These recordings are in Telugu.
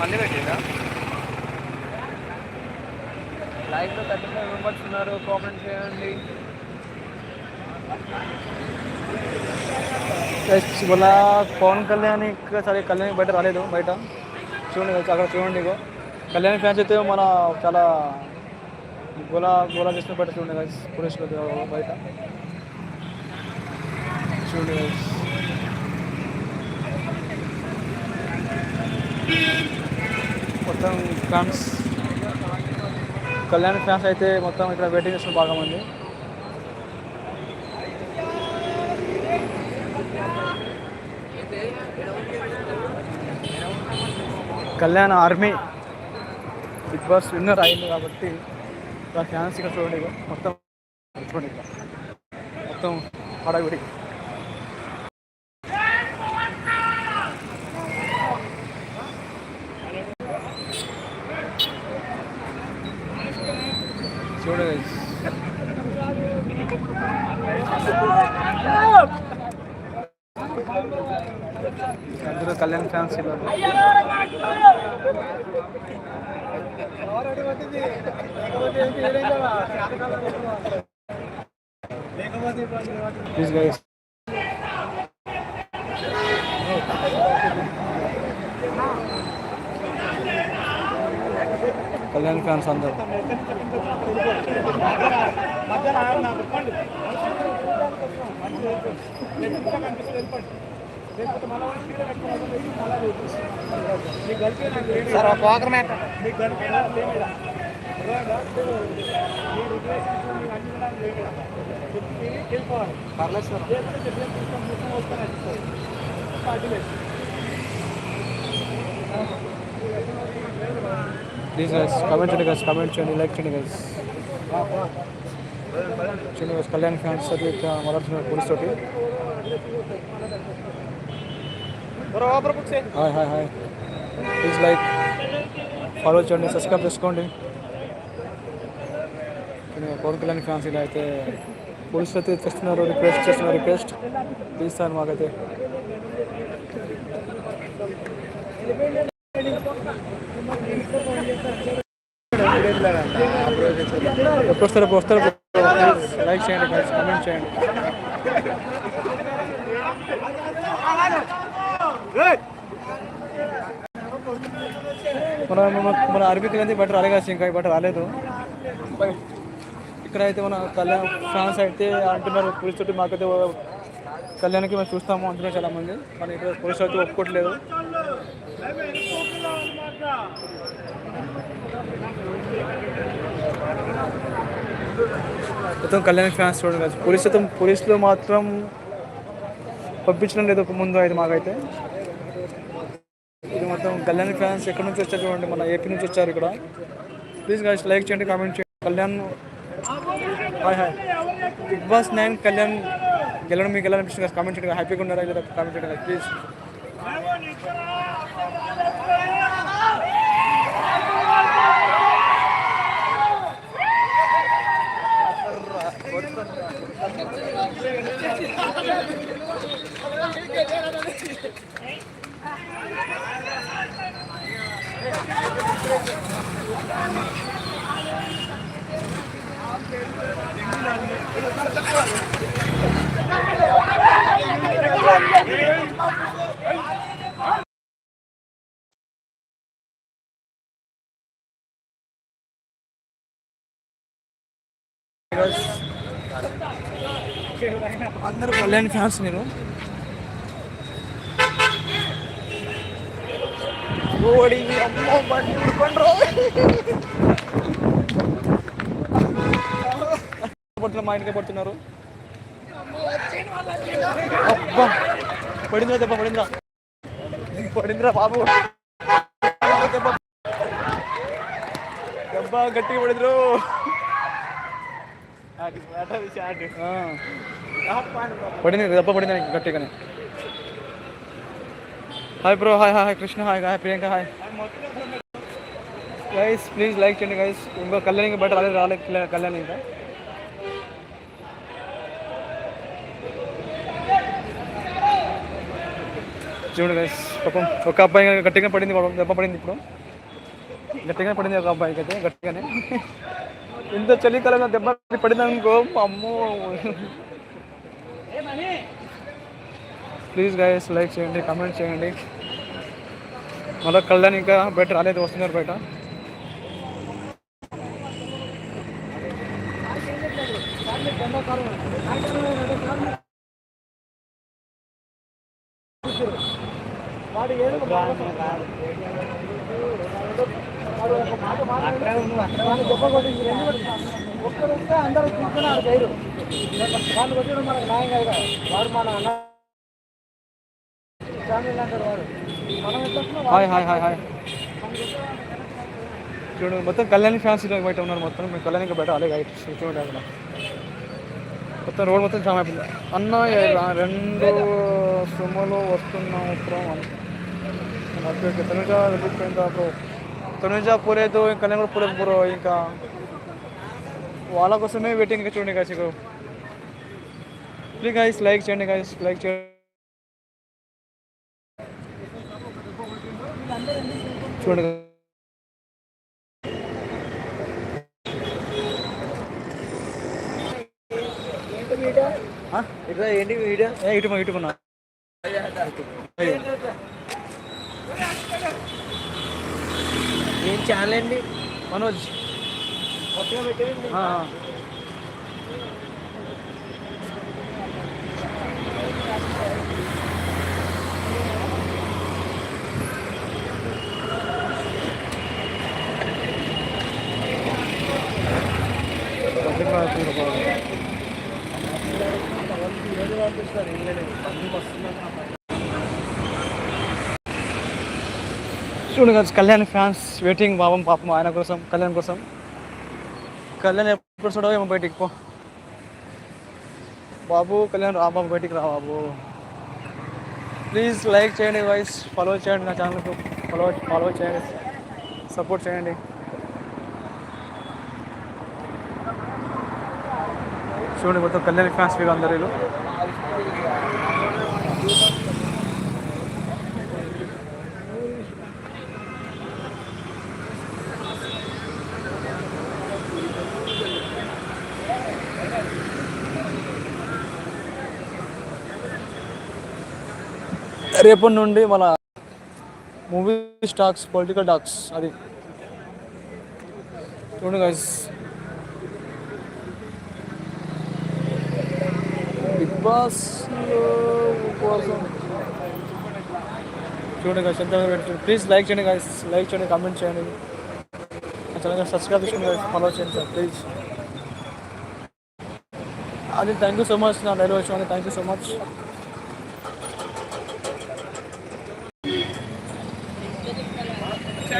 మళ్ళీ పెట్టిందా లైవ్లో థర్టీ ఫైవ్ మెంబర్స్ ఉన్నారు కామెంట్ చేయండి. ఇవాళ పవన్ కళ్యాణ్ ఇంకా సరే కళ్యాణ్ బయట రాలేదు బయట. చూడండి అక్కడ చూడండి ఇగో. కళ్యాణ్ ఫ్యాన్స్ అయితే మన చాలా గోలా గోలా చేసిన బయట చూడండి guys, పోలీసులు బయట. చూడండి మొత్తం ఫ్యాన్స్ కళ్యాణ్ ఫ్యాన్స్ అయితే మొత్తం ఇక్కడ వెయిటింగ్ చేస్తున్నారు బాగా మంది Kalyan army Bigg Boss winner అయింది కాబట్టి ఫ్యాన్స్ ఇక్కడ చూడండి మొత్తం చూడండి మొత్తం హడావిడి చూడండి guys. అందరూ కళ్యాణ్ ఫ్యాన్స్ ఇలా ప్లీజ్ గైస్ కళ్యాణ్ ఫ్యాన్స్ అందరూ సార్ ఒక వాకర్ మ్యాట్ పర్లేదు సార్ ప్లీజ్ గైస్ కామెంట్ చేయండి గైస్ కామెంట్ చేయండి లైక్ చేయండి గైస్ చూడండి guys, కళ్యాణ్ ఫ్యాన్స్ అది మాట్లాడుతున్నారు పోలీస్ తోటి hi hi hi please like follow చేయండి సబ్స్క్రైబ్ చేసుకోండి. చూడండి, పవన్ కళ్యాణ్ ఫ్యాన్స్ ఇలా అయితే పోలీసులు అయితే చేస్తున్నారు రిక్వెస్ట్ చేస్తున్నారు రిక్వెస్ట్ ప్లీజ్ సార్ మాకైతే. ఎప్పుడు వస్తారు ఎప్పుడు వస్తారు? లైక్ చేయండి guys, కామెంట్ చేయండి. మన మన- మన అయితే అనేది బట్ రాలేదు ఇంకా బట్ రాలేదు. ఇక్కడ అయితే మన కళ్యాణ్ ఫ్యాన్స్ అయితే అంటున్నారు పోలీస్ తోటి మాకైతే కళ్యాణ్కి మేము చూస్తాము అంటున్నారు చాలా మంది మన ఇక్కడ పోలీసు అయితే ఒప్పుకోవట్లేదు. మొత్తం కళ్యాణ్ ఫ్యాన్స్ చూడండి guys. పోలీసులు మాత్రం పంపించడం లేదు ఒక ముందు అయితే మాకైతే. ఇది మొత్తం కళ్యాణ్ ఫ్యాన్స్ ఎక్కడి నుంచి వచ్చారు చూడండి మన ఏపీ నుంచి వచ్చారు ఇక్కడ. ప్లీజ్ గాయస్ లైక్ చేయండి కామెంట్ చేయండి. Kalyan hi hi Bigg Boss nine Kalyan గెలవడం మీకు ఎలా అనిపిస్తుంది కామెంట్ చేయండి హ్యాపీగా ఉన్నారా లేదా? కామెంట్ చేయండి ప్లీజ్ కళ్యాణ్ ఫ్యాన్స్ నేను. ఓడి అమ్మో బండి ఉరుకోండ్రు. పడుతున్నారు మా ఇంటికి పడుతున్నారు. అబ్బా పడిందిరా దెబ్బ పడిందిరా. పడిందిరా బాబు. దెబ్బ దెబ్బ గట్టిగా పడిందిరు. ఆ. పడింది దెబ్బ పడింది నాకు గట్టిగానే hi bro hi hi Krishna hi hi Priyanka hi guys please like చేయండి గైస్ ఇంకో కళ్యాణ్ ఇంకా బయట రాలేదు రాలేదు కళ్యాణ్- కళ్యాణ్ ఇంకా చూడండి గైస్ పాపం ఒక అబ్బాయి గట్టిగా పడింది పాపం దెబ్బ పడింది ఇప్పుడు గట్టిగా పడింది ఒక అబ్బాయికి అయితే గట్టిగానే ఇంత చలికాలంలో దెబ్బ పడింది అనుకో అమ్మో ప్లీజ్ గైస్ లైక్ చేయండి కామెంట్ చేయండి మళ్ళీ కళ్యాణ్ ఇంకా బయట రాలేదు వస్తున్నారు బయట అందరూ చూస్తున్నారు గైరు వాళ్ళు వచ్చాడు మనకు న్యాయం కాదు. వాడు మన అన్న ఫ్యామిలీ అంటారు వాడు. మనం ఎంత హాయ్ హాయ్ హాయ్ హాయ్. చూడు మొత్తం కళ్యాణ్ ఫ్యాన్స్ బయట ఉన్నారు మొత్తం. మేము కళ్యాణ్ ఇంకా బయట అలాగే చూడండి అక్కడ మొత్తం రోడ్ మొత్తం జామ్ అయిపోయింది. అన్న రెండు సుమలు వస్తున్నాం అప్డేట్ తనుజ వెళ్ళిపోయిందా బ్రో? తనుజ పోలేదు కళ్యాణ్ కూడా పోలేదు బ్రో ఇంకా. వాళ్ళ కోసమే వెయిటింగ్ చూడండి గాయస్ ప్లీజ్ గైస్ లైక్ చేయండి గైస్ లైక్ చేయండి చూడండి? ఇట్లా ఏంటి వీడియో ఏ ఇటు ఏం ఛానల్ అండి? మనోజ్. చూడండి కదా కళ్యాణ్ ఫ్యాన్స్ వెయిటింగ్ బాబం పాపం ఆయన కోసం కళ్యాణ్ కోసం. కళ్యాణ్ ఎప్పుడు చూడవు ఏమో బయటికి పో. బాబు కళ్యాణ్ రా బాబు బయటికి రా బాబు. ప్లీజ్ లైక్ చేయండి వైస్ ఫాలో చేయండి నా ఛానల్కు ఫాలో ఫాలో చేయండి. సపోర్ట్ చేయండి. చూడండి మొత్తం కళ్యాణ్ ఫ్యాన్స్ మీరు అందరూ రేపటి నుండి మన మూవీ స్టాక్స్ పొలిటికల్ డాక్స్ అది. చూడండి గైస్ బిగ్ కోసం చూడండి గైస్ పెట్టండి ప్లీజ్ లైక్ చేయండి గైస్ లైక్ చేయండి కామెంట్ చేయండి. నా సబ్స్క్రైబ్ చేసుకోండి ఫాలో చేయండి సార్ ప్లీజ్ అది థ్యాంక్ యూ సో మచ్ నా లైవ్ వచ్చిన థ్యాంక్ యూ సో మచ్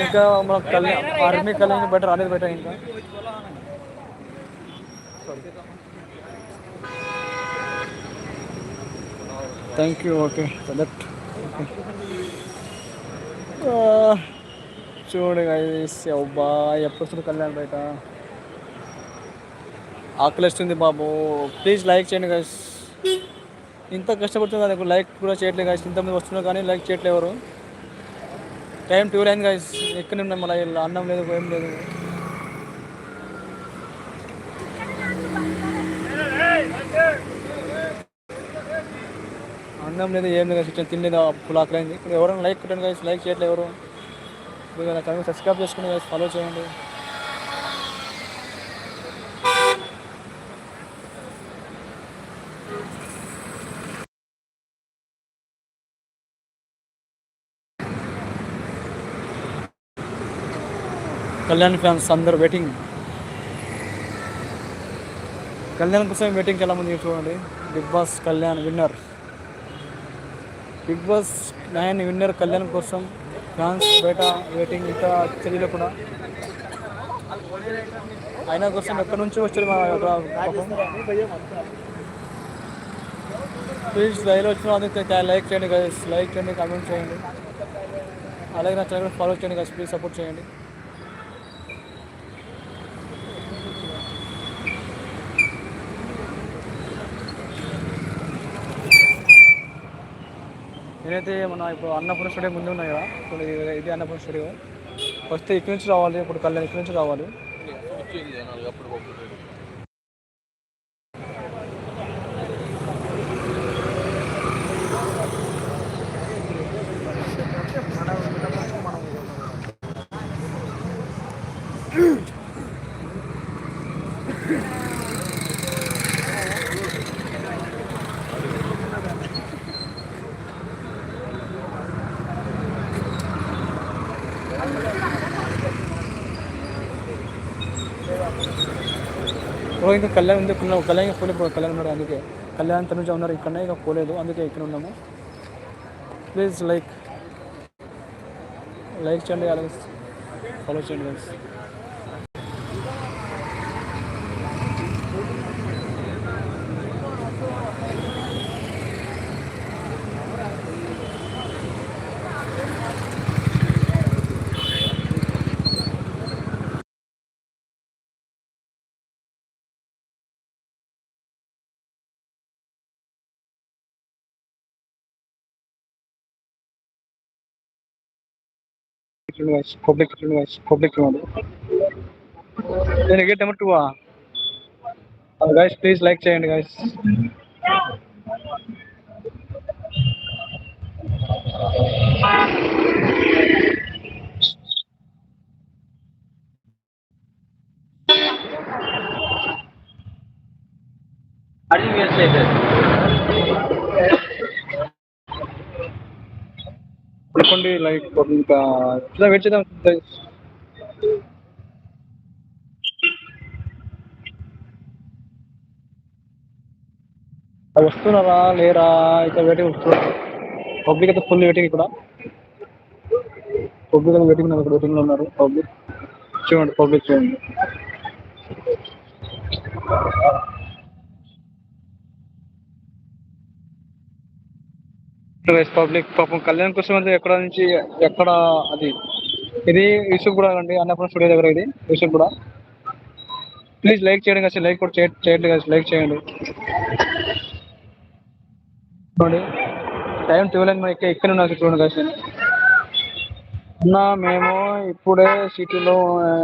ఇంకా మన కళ్యాణ్ ఆర్మీ కళ్యాణ్ బెటర్ రాలేదు బెటర్ ఇంకా. థ్యాంక్ యూ ఓకే సెలెక్ట్ చూడు అబ్బా ఎప్పుడు కళ్యాణ్ బయట? ఆకలిస్తుంది బాబు. ప్లీజ్ లైక్ చేయండి గైస్ ఇంత కష్టపడుతుంది నాకు లైక్ కూడా చేయట్లేదు గైస్ ఇంతమంది వస్తున్నారు కానీ లైక్ చేయట్లేవరు టైం టూ అయింది గైస్ ఎక్కడ ఉన్నాయి మళ్ళీ అన్నం లేదు ఏం లేదు. తిన్నాం లేదు ఏం లేదు కానీ తినలేదు ఫుల్ ఆకలింది ఇప్పుడు ఎవరైనా లైక్ కొట్టండి కానీ లైక్ చేయట్లేదు ఎవరు? ఇప్పుడు కనుక సబ్స్క్రైబ్ చేసుకుని ఫాలో చేయండి. కళ్యాణ్ ఫ్యాన్స్ అందరు వెయిటింగ్ కళ్యాణ్ కోసం వెయిటింగ్ చాలామంది చూడండి. Bigg Boss Kalyan winner Bigg Boss nine winner Kalyan కోసం ఫ్యాన్స్ బయట వెయిటింగ్ ఇంకా చర్యలు కూడా. ఆయన కోసం ఎక్కడి నుంచి వచ్చారు మా యొక్క ప్లీజ్ లైవ్లో వచ్చిన వాళ్ళకి లైక్ చేయండి గైస్ లైక్ చేయండి కామెంట్ చేయండి. అలాగే నా ఛానల్ ఫాలో చేయండి గైస్ ప్లీజ్ సపోర్ట్ చేయండి. నేనైతే మన ఇప్పుడు అన్నపూర్ణ స్టూడియో ముందు ఉన్నాయి కదా ఇప్పుడు ఇది- అన్నపూర్ణ స్టూడియో. వస్తే ఇక్కడి నుంచి రావాలి ఇప్పుడు కళ్యాణ్ ఇక్కడి నుంచి రావాలి ఇప్పుడు ఇంకా కళ్యాణ్ ఉంది. ఇక్కడ కళ్యాణ్ పోలే కళ్యాణ్ ఉన్నాడు అందుకే. కళ్యాణ్ తనుజ ఉన్నారు. ఇక్కడనే ఇక పోలేదు. అందుకే ఇక్కడ ఉన్నాము. ప్లీజ్ లైక్ లైక్ చేయండి అలాగే ఫాలో చేయండి university, public university, public university. Then again, number two. Ah. Uh, guys, please like channel, guys. How do you say that? అనుకోండి లైక్ ఇంకా ఇలా వెయిట్ చేద్దాం. వస్తున్నారా? లేరా? ఇక్కడ వెయిటింగ్ పబ్లిక్ అయితే ఫుల్ వెయిటింగ్ ఇక్కడ. పబ్లిక్ అయితే వెయిటింగ్ ఉన్నారు ఇక్కడ వెయిటింగ్లో ఉన్నారు. పబ్లిక్ చూడండి పబ్లిక్ చూడండి. పబ్లిక్ పాపం కళ్యాణ్ కోసం అంటే ఎక్కడ నుంచి ఎక్కడ అది? ఇది యూసుఫ్ కూడా అండి అన్నపూర్ణ స్టూడియో దగ్గర ఇది యూసుఫ్ కూడా. ప్లీజ్ లైక్ చేయండి కదా లైక్ కూడా చేయండి కదా లైక్ చేయండి. చూడండి. టైం ట్వెల్వ్ అని ఇక్కడ ఇక్కడ ఉన్నారు చూడండి కదా అన్న మేము ఇప్పుడే సిటీలో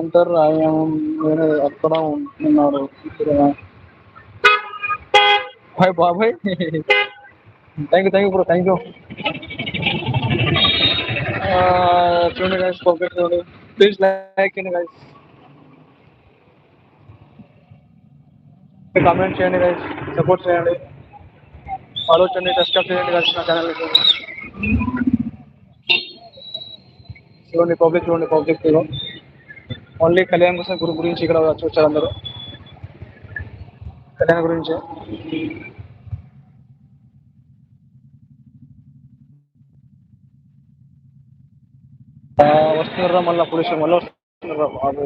ఎంటర్ అయ్యాము మీరు అక్కడ ఉంటున్నారు? బాయ్ బాబాయ్. Thank you thank you bro thank you చూడండి గైస్ పబ్లిక్ చూడండి ప్లీజ్ లైక్ చేయండి గైస్ కామెంట్ చేయండి గైస్ సపోర్ట్ చేయండి ఫాలో చేయండి సబ్స్క్రైబ్ చేయండి గైస్ నా ఛానల్ చూడండి పబ్లిక్ చూడండి పబ్లిక్ ఓన్లీ కళ్యాణ్ కోసం గురు గురించి ఇక్కడ వచ్చి వచ్చారు అందరూ కళ్యాణ్ గురించి వస్తున్నారా మళ్ళీ పోలీసులు మళ్ళీ వస్తున్నారా బాబు.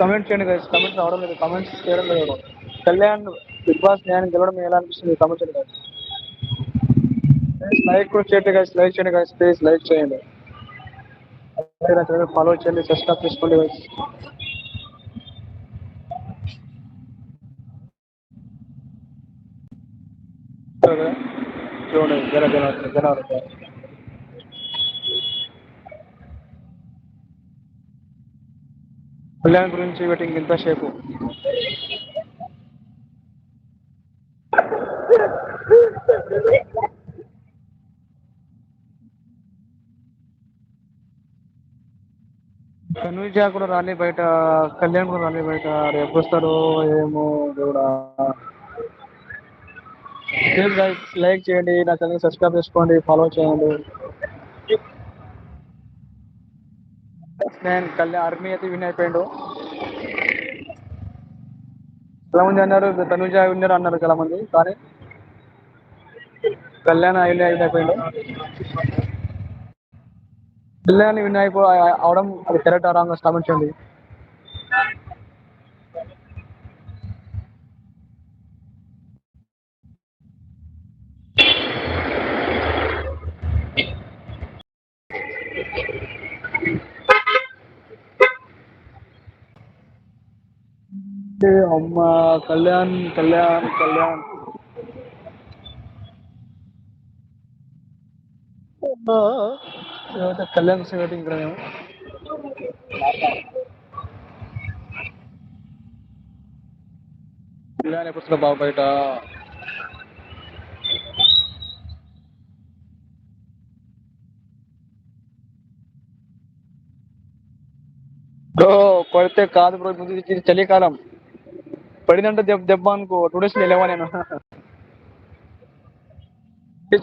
కమెంట్ చేయండి కదా కమెంట్స్ రావడం లేదు కమెంట్స్ చేయడం లేదు. కళ్యాణ్ బిగ్ బాస్ నేను గెలవడం ఎలా అనిపిస్తుంది? కమెంట్ చేయండి కదా లైక్ కూడా చేయండి కదా లైక్ చేయండి కదా ప్లీజ్ లైక్ చేయండి. ఫాలో చేయండి సబ్స్క్రైబ్ చేసుకోండి గైస్ చూడండి జర కళ్యాణ్ గురించి వెయిటింగ్ ఇంతసేపు తనుజ కూడా రాలే బయట కళ్యాణ్ కూడా రాలే బయట రేపు వస్తారో ఏమో దేవుడా? ప్లీజ్ గైస్ లైక్ చేయండి నా ఛానల్ సబ్స్క్రైబ్ చేసుకోండి ఫాలో చేయండి. నేను కళ్యాణ్ ఆర్మీ అయితే విన్ అయిపోయాడు. చాలా మంది అన్నారు తనుజ విన్నర్ అన్నారు చాలా మంది కానీ కళ్యాణ్ విన్ విన్ అయిపోయాడు. కళ్యాణ్ విన్ అయిపో అవడం అది కరెక్ట్ రాంగ్ కామెంట్ చేయండి. ఏ అమ్మ కళ్యాణ్ కళ్యాణ్ కళ్యాణ్ అమ్మా. ఏమంటే కళ్యాణ్ సంగతి ఇక్కడ మేము కళ్యాణ్ ఎప్పుడు బాబు బయట బ్రో కొడితే కాదు బ్రో ముందు ఇది చలికాలం పడిందంటే దెబ్బ దెబ్బ అనుకో. టూ డేస్ వెళ్ళావా నేను?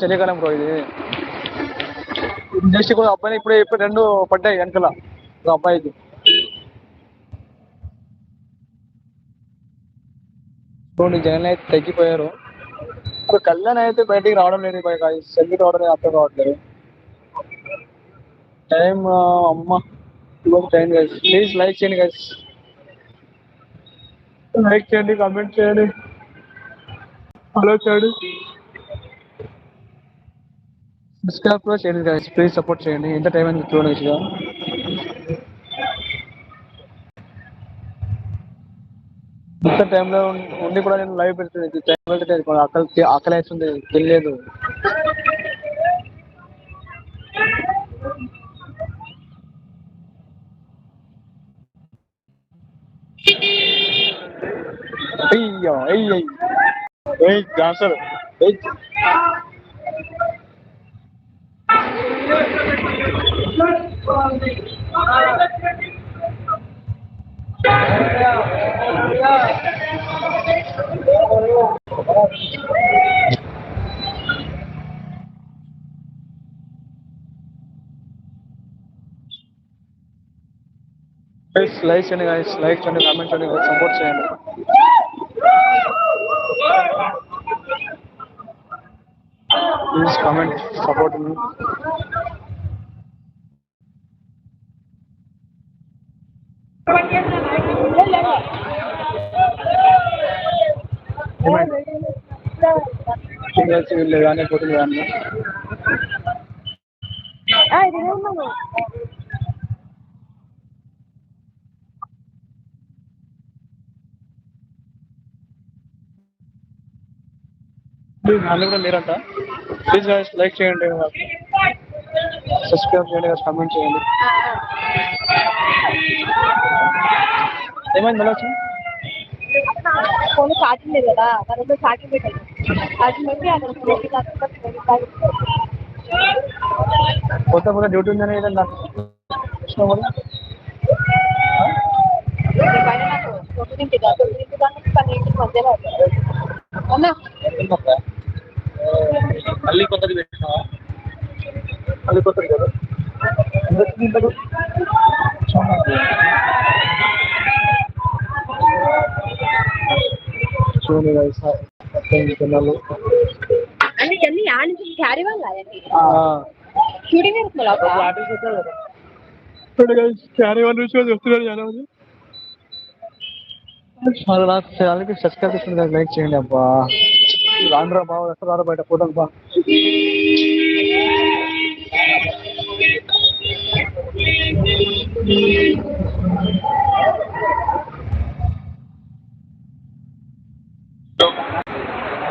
చలికాలం బ్రో ఇది. జస్ట్ కూడా అబ్బాయి ఇప్పుడే ఇప్పుడు రెండు పడ్డాయి వెనకల. ఒక అబ్బాయికి చూడండి జనాలు అయితే తగ్గిపోయారు. ఇప్పుడు కళ్యాణ్ అయితే బయటికి రావడం లేదు బయట సెల్ఫీ రావడం అర్థం రావట్లేదు టైం అమ్మ. టైం గైస్ ప్లీజ్ లైక్ చేయండి గైస్ లైక్ చేయండి కామెంట్ చేయండి. ఫాలో చేయండి. సబ్స్క్రైబ్ కూడా చేయండి గాయస్ ప్లీజ్ సపోర్ట్ చేయండి. ఎంత టైం అయింది చూడండి ఇక ఇంత టైంలో ఉండి కూడా నేను లైవ్ పెడుతుంది టైం వెళ్తే అక్కడ ఆకలి అవుతుంది తెలియదు అయ్యో అయ్యో ఏయ్ డాన్సర్ ఏయ్ గైస్ లైక్ చేయండి గైస్ లైక్ చేయండి కామెంట్ చేయండి సపోర్ట్ చేయండి ప్లీజ్ కమెంట్ సపోర్ట్ మీ సింగల్స్ వీళ్ళు కానీ కానీ ప్లీజ్ నన్ను కూడా ప్లీజ్ గైస్ లైక్ చేయండి సబ్స్క్రైబ్ చేయండి guys, కామెంట్ చేయండి ఏమైంది మళ్ళీ వచ్చింది ఫోన్ ఛార్జింగ్ లేదు కదా దానిలో ఛార్జింగ్ పెట్టాను ఛార్జింగ్ పెట్టి అక్కడ ఫోన్ కొత్త కొత్త డ్యూటీ ఉందని ఏదన్నా కృష్ణ కూడా పైన నాకు తొమ్మిదింటి కాదు తొమ్మిదింటి దాకా పన్నెండింటి మధ్యలో అవుతుంది. అన్నా ఏంటక్క? మళ్ళీ కొత్తది పెట్టినావా మళ్ళీ కొత్తది కదా? చూడండి నుంచి క్యారీ క్యారీ నుంచి వస్తున్నారు జనాలు. చాలా నా ఛానల్కి సబ్స్క్రైబ్ చేసుకోండి లైక్ చేయండి అబ్బా రాండ్రా బాబు ఎక్కడ రారు బయట ఫోటోలు బా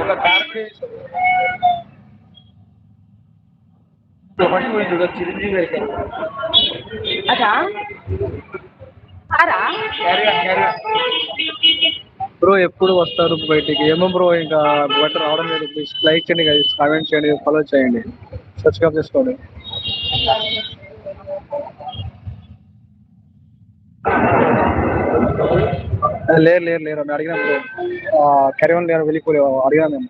ఒక కార్కి ప్రొఫెషన్ గురించి చూడ చిరంజీవి అయితే అదా ఆరా బ్రో ఎప్పుడు వస్తారు బయటికి? ఏమో బ్రో ఇంకా బయట రావడం లేదు. ప్లీజ్ లైక్ చేయండి guys, కామెంట్ చేయండి ఫాలో చేయండి. సబ్స్క్రైబ్ చేసుకోండి. లేరు లేరు లేరు మేము అడిగినాం బ్రో. కెరీవన్ లేరు వెళ్ళిపోలేవు అడిగినా మేము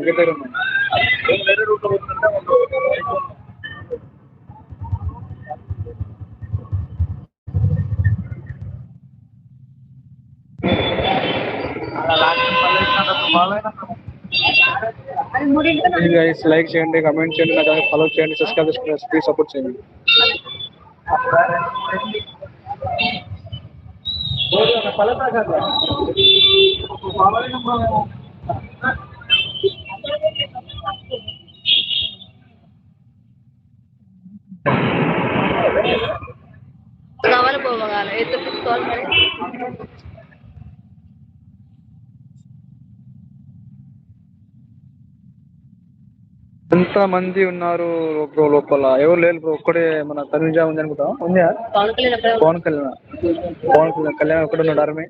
అవునవును గిద్దరు ఉన్నాయి అది ప్లీజ్ లైక్ చేయండి కమెంట్ చేయండి నా ఛానల్ ఫాలో చేయండి సబ్స్క్రైబ్ చేసుకోండి ప్లీజ్ సపోర్ట్ చేయండి. కావాలి ఎంత మంది ఉన్నారు బ్రో లోపల? ఎవరు లేరు బ్రో ఒక్కడే మన తనుజ ఉంది అనుకుంటా. ఉందా? పవన్ కళ్యాణ్ పవన్ కళ్యాణ్. కళ్యాణ్ ఒక్కడే ఉన్నాడు ఆర్మీ.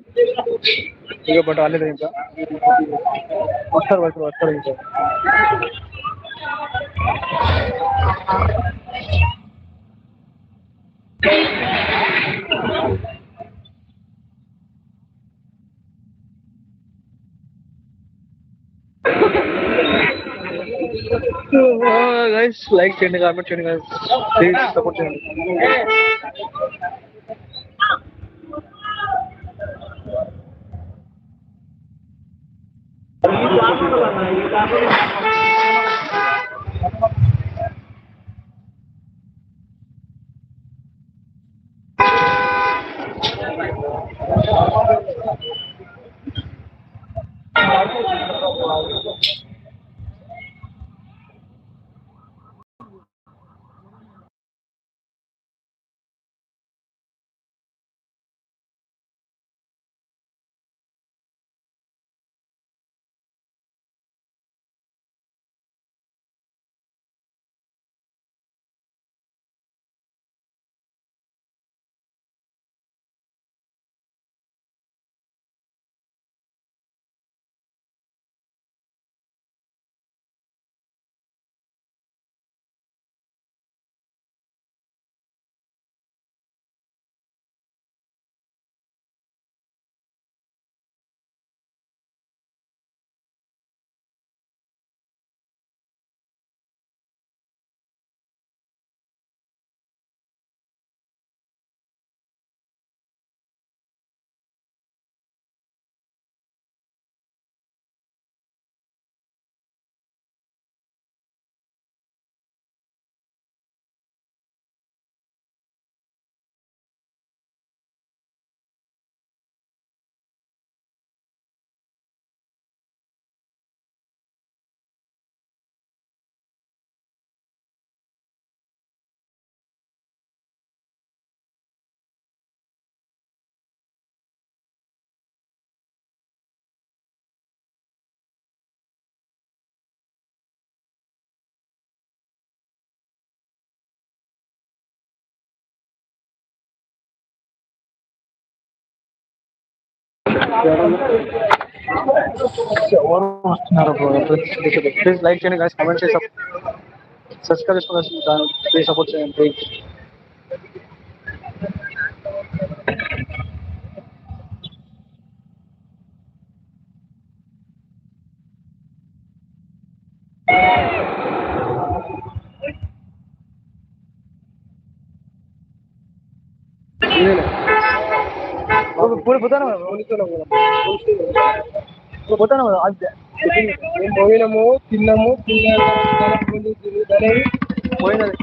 ఇక బట్ రాలేదు ఇంకా. వస్తారు వస్తారు వస్తారు ఇంకా. గైస్ లైక్ చేయండి కామెంట్ చేయండి గైస్ ప్లీజ్ సపోర్ట్ చేయండి ఎవరు వస్తున్నారు ప్లీజ్ లైక్ చేయండి guys కామెంట్ చేసి సబ్స్క్రైబ్ చేసుకోవాలి ప్లీజ్ సపోర్ట్ చేయండి ప్లీజ్ పూరి పోతాను పోతాను పోయినాము తిన్నాము తిన్నాము పోయినది.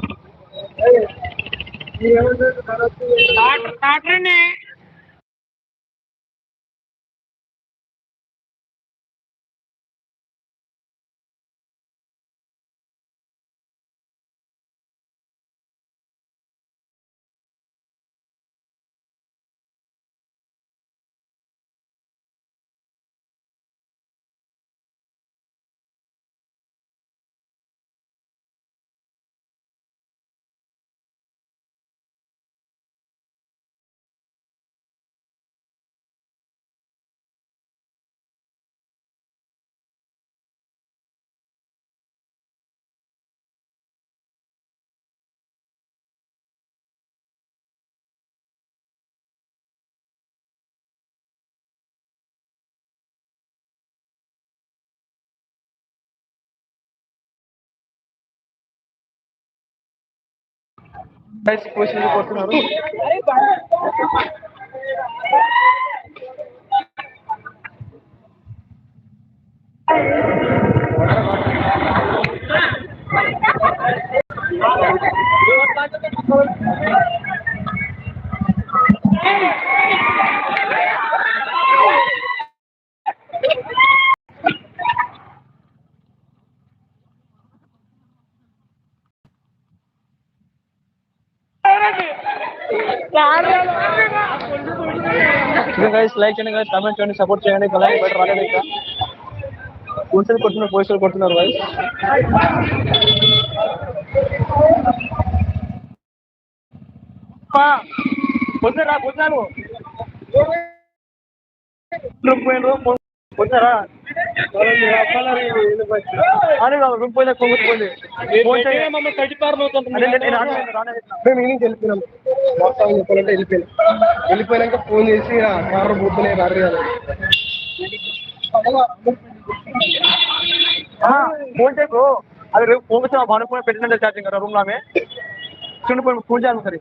ఏమంటారు గైస్ క్వశ్చన్ కొడుతున్నారు ఇంకా గైస్ లైక్ చేయండి గైస్ కామెంట్ చేయండి సపోర్ట్ చేయండి ఇంకా లైక్ బయట రాలేదు ఇంకా. పోలీసులు కొడుతున్నారు పోలీసులు కొడుతున్నారు గైస్ పొద్దురా పొద్దున్నాను పొద్దురా పోయినా కొంగుపోయింది మేము ఇంటికి వెళ్ళిపోయినాం. వాస్తవం చెప్పాలంటే వెళ్ళిపోయినాం. వెళ్ళిపోయినాక ఫోన్ చేసి కారు బూతులే రారు ఫోన్ చేయకు అది రేపు ఫోన్ వచ్చి భాను ఫోన్ పెట్టిన ఛార్జింగ్ కదా రూమ్లో ఆమె చూడండి పోయి ఫోన్ చేయాలి సరే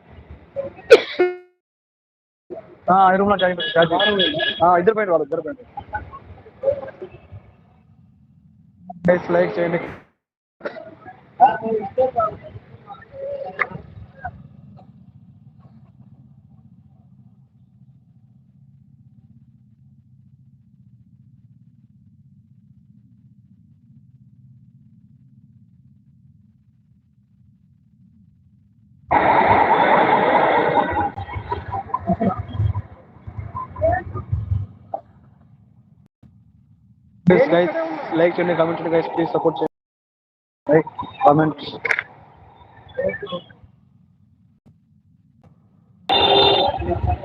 అది రూమ్లో ఛార్జింగ్ ఛార్జింగ్ ఇద్దరు పోయిన వాళ్ళు ఇద్దరు పోయిన లైక్ చేయండి ప్లీజ్ గైస్ లైక్ చేయండి కామెంట్ చేయండి గైస్ ప్లీజ్ సపోర్ట్ చేయండి like comment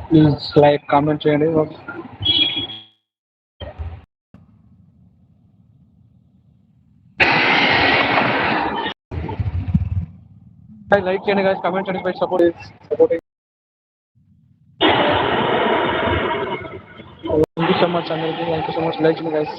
please like comment చేయండి లైక్ చేయండి గైస్ కామెంట్ చేయండి please support support thank you so much అందరికీ thank you so much like చేయండి గైస్